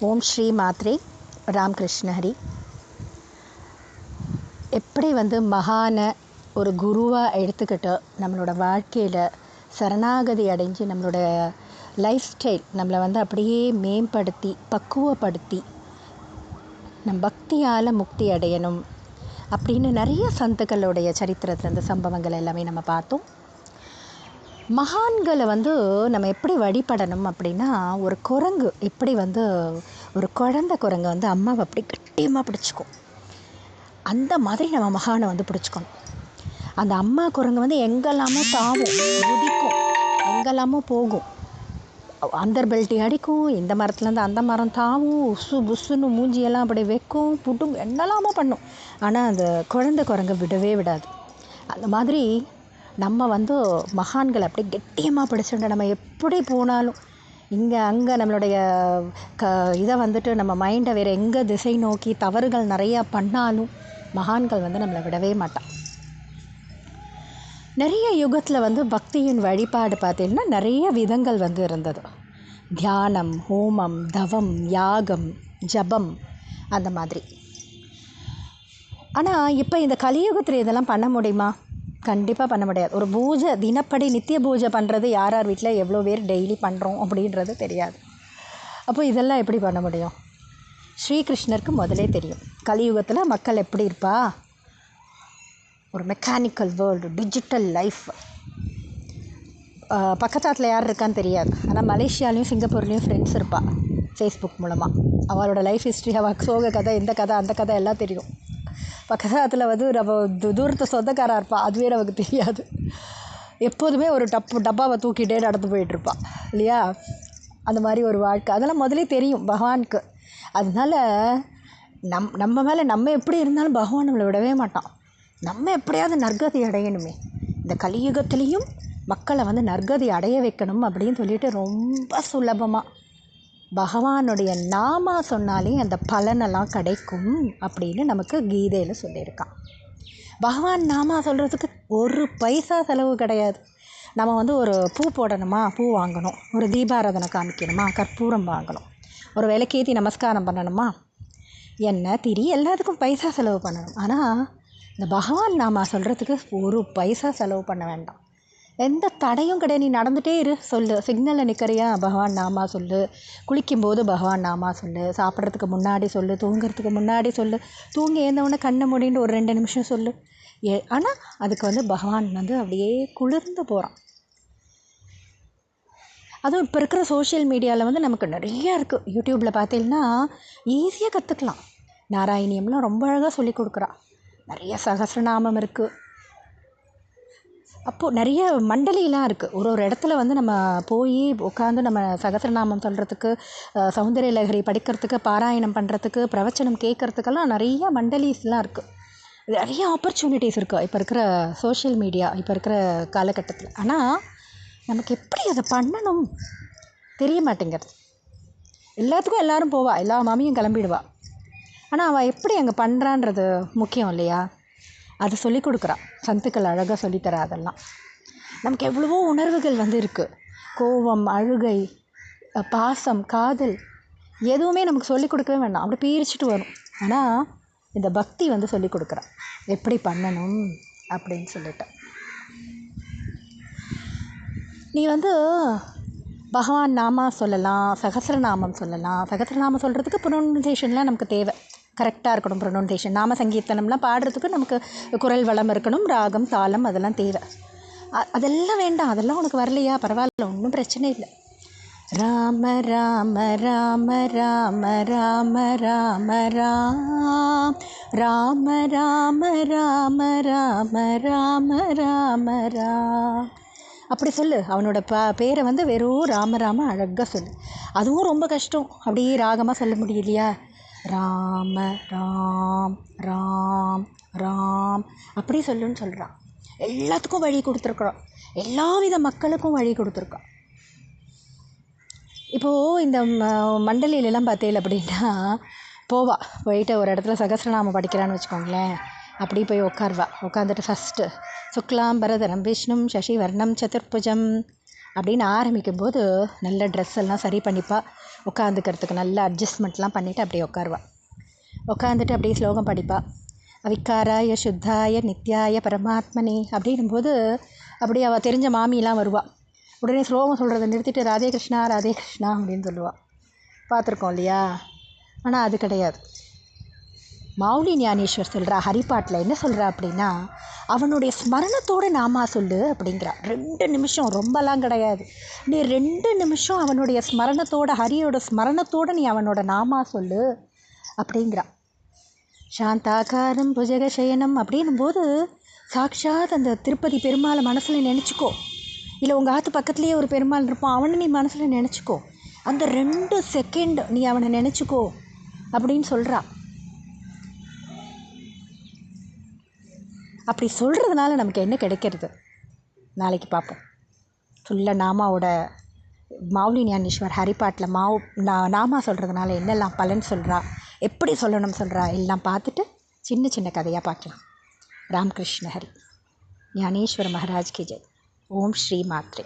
ஓம் ஸ்ரீ மாத்ரே ராம்கிருஷ்ண ஹரி. எப்படி வந்து மகான ஒரு குருவாக எடுத்துக்கிட்டு நம்மளோட வாழ்க்கையில் சரணாகதி அடைஞ்சு நம்மளோட லைஃப் ஸ்டைல் நம்மளை வந்து அப்படியே மேம்படுத்தி பக்குவப்படுத்தி நம் பக்தியால் முக்தி அடையணும் அப்படின்னு நிறைய சந்துக்களுடைய சரித்திரத்தில் இந்த சம்பவங்கள் எல்லாமே நம்ம பார்த்தோம். மகான்களை வந்து நம்ம எப்படி வழிபடணும் அப்படின்னா ஒரு குரங்கு எப்படி வந்து ஒரு குழந்த குரங்கு வந்து அம்மாவை அப்படி கட்டியமாக பிடிச்சிக்கும். அந்த மாதிரி நம்ம மகானை வந்து பிடிச்சிக்கணும். அந்த அம்மா குரங்கு வந்து எங்கெல்லாமோ தாவும் குதிக்கும். எங்கெல்லாமோ போகும். அந்தர் பெல்ட்டி அடிக்கும் இந்த மரத்துலேருந்து அந்த மரம் தாவும் உசு புசுன்னு மூஞ்சியெல்லாம் அப்படி வைக்கும் புட்டும் என்னெல்லாமோ பண்ணும். ஆனால் அந்த குழந்த குரங்கை விடவே விடாது. அந்த மாதிரி நம்ம வந்து மகான்களை அப்படியே கெட்டியமாக பிடிச்சிட்டு நம்ம எப்படி போனாலும் இங்கே அங்கே நம்மளுடைய க இதை வந்துட்டு நம்ம மைண்டை வேறு எங்கே திசை நோக்கி தவறுகள் நிறையா பண்ணாலும் மகான்கள் வந்து நம்மளை விடவே மாட்டான். நிறைய யுகத்தில் வந்து பக்தியின் வழிபாடு பார்த்தீங்கன்னா நிறைய விதங்கள் வந்து இருந்தது. தியானம் ஹோமம் தவம் யாகம் ஜபம் அந்த மாதிரி. ஆனால் இப்போ இந்த கலியுகத்தில் இதெல்லாம் பண்ண முடியுமா? கண்டிப்பாக பண்ண முடியாது. ஒரு பூஜை தினப்படி நித்திய பூஜை பண்ணுறது யார் யார் வீட்டில் எவ்வளோ பேர் டெய்லி பண்ணுறோம் அப்படின்றது தெரியாது. அப்போ இதெல்லாம் எப்படி பண்ண முடியும்? ஸ்ரீகிருஷ்ணருக்கு முதலே தெரியும். கலியுகத்தில் மக்கள் எப்படி இருப்பா? ஒரு மெக்கானிக்கல் வேர்ல்டு டிஜிட்டல் லைஃப் பக்கத்தாத்தில் யார் இருக்கான்னு தெரியாது. ஆனால் மலேசியாலையும் சிங்கப்பூர்லேயும் ஃப்ரெண்ட்ஸ் இருப்பாள் ஃபேஸ்புக் மூலமாக அவளோட லைஃப் ஹிஸ்ட்ரி அவள் சோக கதை இந்த கதை அந்த கதை எல்லாம் தெரியும். பக்கத்தில் வந்து நம்ம து தூரத்து சொந்தக்காராக இருப்பாள் அதுவே நமக்கு தெரியாது. எப்போதுமே ஒரு டப்பு டப்பாவை தூக்கிட்டே நடந்து போயிட்டுருப்பாள் இல்லையா? அந்த மாதிரி ஒரு வாழ்க்கை. அதெல்லாம் முதலே தெரியும் பகவானுக்கு. அதனால நம் நம்ம மேலே நம்ம எப்படி இருந்தாலும் பகவான் நம்மளை விடவே மாட்டான். நம்ம எப்படியாவது நற்கதி அடையணுமே. இந்த கலியுகத்துலேயும் மக்களை வந்து நற்கதி அடைய வைக்கணும் அப்படின்னு சொல்லிட்டு ரொம்ப சுலபமாக பகவானுடைய நாமா சொன்னாலே அந்த பலனெல்லாம் கிடைக்கும் அப்படின்னு நமக்கு கீதையில் சொல்லியிருக்கான். பகவான் நாமா சொல்கிறதுக்கு ஒரு பைசா செலவு கிடையாது. நம்ம வந்து ஒரு பூ போடணுமா? பூ வாங்கணும். ஒரு தீபாராதனை காமிக்கணுமா? கற்பூரம் வாங்கணும். ஒரு விளக்கேற்றி நமஸ்காரம் பண்ணணுமா? என்ன திரி எல்லாத்துக்கும் பைசா செலவு பண்ணணும். ஆனால் இந்த பகவான் நாமா சொல்கிறதுக்கு ஒரு பைசா செலவு பண்ண வேண்டாம். எந்த தடையும் கிடையாது. நீ நடந்துகிட்டே இரு சொல்லு. சிக்னலில் நிற்கிறியா பகவான் நாமா சொல்லு. குளிக்கும்போது பகவான் நாமா சொல்லு. சாப்பிட்றதுக்கு முன்னாடி சொல்லு. தூங்குறதுக்கு முன்னாடி சொல்லு. தூங்கி ஏந்தவுடனே கண்ணை மூடின்னு ஒரு ரெண்டு நிமிஷம் சொல்லு. ஏ ஆனால் அதுக்கு வந்து பகவான் வந்து அப்படியே குளிர்ந்து போகிறான் அதுவும் இப்போ இருக்கிற சோஷியல் மீடியாவில் வந்து நமக்கு நிறையா இருக்குது யூடியூப்பில் பார்த்தீங்கன்னா ஈஸியாக கற்றுக்கலாம் நாராயணியம்லாம் ரொம்ப அழகாக சொல்லி கொடுக்குறா. நிறைய சகசிரநாமம் இருக்குது அப்போது நிறைய மண்டலிலாம் இருக்குது ஒரு ஒரு இடத்துல வந்து நம்ம போய் உட்காந்து நம்ம சகஸ்ரநாமம் சொல்கிறதுக்கு சௌந்தரிய லகரி படிக்கிறதுக்கு பாராயணம் பண்ணுறதுக்கு பிரவச்சனம் கேட்குறதுக்கெல்லாம் நிறைய மண்டலிஸ்லாம் இருக்குது நிறைய ஆப்பர்ச்சுனிட்டிஸ் இருக்குது இப்போ இருக்கிற சோஷியல் மீடியா இப்போ இருக்கிற காலகட்டத்தில். ஆனால் நமக்கு எப்படி அதை பண்ணணும்? தெரிய மாட்டேங்கிறது. எல்லாத்துக்கும் எல்லோரும் போவாள் எல்லா மாமியும் கிளம்பிடுவா. ஆனால் அவள் எப்படி அங்கே பண்ணுறான்றது முக்கியம் இல்லையா? அதை சொல்லி கொடுக்குறா சந்துக்கள் அழகாக சொல்லித்தரா அதெல்லாம். நமக்கு எவ்வளவோ உணர்வுகள் வந்து இருக்குது கோபம் அழுகை பாசம் காதல் எதுவுமே நமக்கு சொல்லி கொடுக்கவே வேண்டாம். அப்படி பீரிச்சிட்டு வரும். ஆனால் இந்த பக்தி வந்து சொல்லி கொடுக்குறா எப்படி பண்ணணும் அப்படின்னு சொல்லிட்டு. நீ வந்து பகவான் நாமா சொல்லலாம் சகசிரநாமம் சொல்லலாம். சகசிரநாமம் சொல்கிறதுக்கு ப்ரொனன்சேஷன்லாம் நமக்கு தேவை. கரெக்டாக இருக்கணும் ப்ரொனன்சியேஷன் நாம சங்கீர்த்தனம்லாம் பாடுறதுக்கு நமக்கு குரல் வளம் இருக்கணும் ராகம் தாளம் அதெல்லாம் தேவை அதெல்லாம் வேண்டாம் அதெல்லாம் உனக்கு வரலையா பரவாயில்ல ஒன்றும் பிரச்சனை இல்லை ராம ராம ராம ராம ராம ராம ராம் ராம ராம ராம ராம ராம ராம ராம் அப்படி சொல்லு அவனோட ப பேரை வந்து வெறும் ராம ராம அழகாக சொல்லு அதுவும் ரொம்ப கஷ்டம் அப்படியே ராகமாக சொல்ல முடியலையா ராம ராம் ராம் ராம். அப்படி சொல்லுன்னு சொல்கிறான் எல்லாத்துக்கும் வழி கொடுத்துருக்குறோம். எல்லா வித மக்களுக்கும் வழி கொடுத்துருக்கோம். இப்போது இந்த ம மண்டலிலெலாம் அப்படின்னா போவா. போயிட்டு ஒரு இடத்துல சகசிரநாமம் படிக்கிறான்னு வச்சுக்கோங்களேன். அப்படி போய் உட்காருவா. உட்காந்துட்டு ஃபஸ்ட்டு சுக்லாம் பரதரம் விஷ்ணும் சசி வர்ணம் சதுர்புஜம் அப்படின்னு ஆரம்பிக்கும்போது நல்ல ட்ரெஸ் எல்லாம் சரி பண்ணிப்பா. உட்காந்துக்கிறதுக்கு நல்ல அட்ஜஸ்ட்மெண்ட்லாம் பண்ணிவிட்டு அப்படியே உட்காருவா. உட்காந்துட்டு அப்படியே ஸ்லோகம் படிப்பாள் அவிக்காராய சுத்தாய நித்யாய பரமாத்மனே அப்படின்னும்போது அப்படியே அவள் தெரிஞ்ச மாமிலாம் வருவாள் உடனே ஸ்லோகம் சொல்கிறத நிறுத்திட்டு ராதே கிருஷ்ணா ராதே கிருஷ்ணா அப்படின்னு சொல்லுவாள் பார்த்துருக்கோம் இல்லையா? ஆனால் அது கிடையாது. மௌலி ஞானேஸ்வர் சொல்கிறா ஹரிப்பாட்டில் என்ன சொல்கிறா அப்படின்னா அவனுடைய ஸ்மரணத்தோடு நாமா சொல்லு அப்படிங்கிறா. ரெண்டு நிமிஷம் ரொம்பலாம் கிடையாது. நீ ரெண்டு நிமிஷம் அவனுடைய ஸ்மரணத்தோட ஹரியோட ஸ்மரணத்தோடு நீ அவனோட நாமா சொல்லு அப்படிங்கிறா. சாந்தாகாரம் புஜகசயனம் அப்படின்னும் போது சாக்ஷாத் அந்த திருப்பதி பெருமாளை மனசில் நினச்சிக்கோ. இல்லை உங்கள் ஆற்று பக்கத்துலேயே ஒரு பெருமாள் இருப்பான் அவனை நீ மனசில் நினச்சிக்கோ. அந்த ரெண்டு செகண்ட் நீ அவனை நினச்சிக்கோ அப்படின்னு சொல்கிறா அப்படி சொல்கிறதுனால நமக்கு என்ன கிடைக்கிறது? நாளைக்கு பார்ப்போம் ஃபுல்லாக நாமாவோட மாவுலி ஞானேஸ்வர் ஹரிப்பாட்டில் மாவு நா நாமா சொல்கிறதுனால என்னெல்லாம் பலன் சொல்கிறா எப்படி சொல்லணும் சொல்கிறா எல்லாம் பார்த்துட்டு சின்ன சின்ன கதையாக பார்க்கலாம். ராமகிருஷ்ண ஹரி. ஞானேஸ்வர மகாராஜ் கி ஜெய். ஓம் ஸ்ரீ மாத்ரே.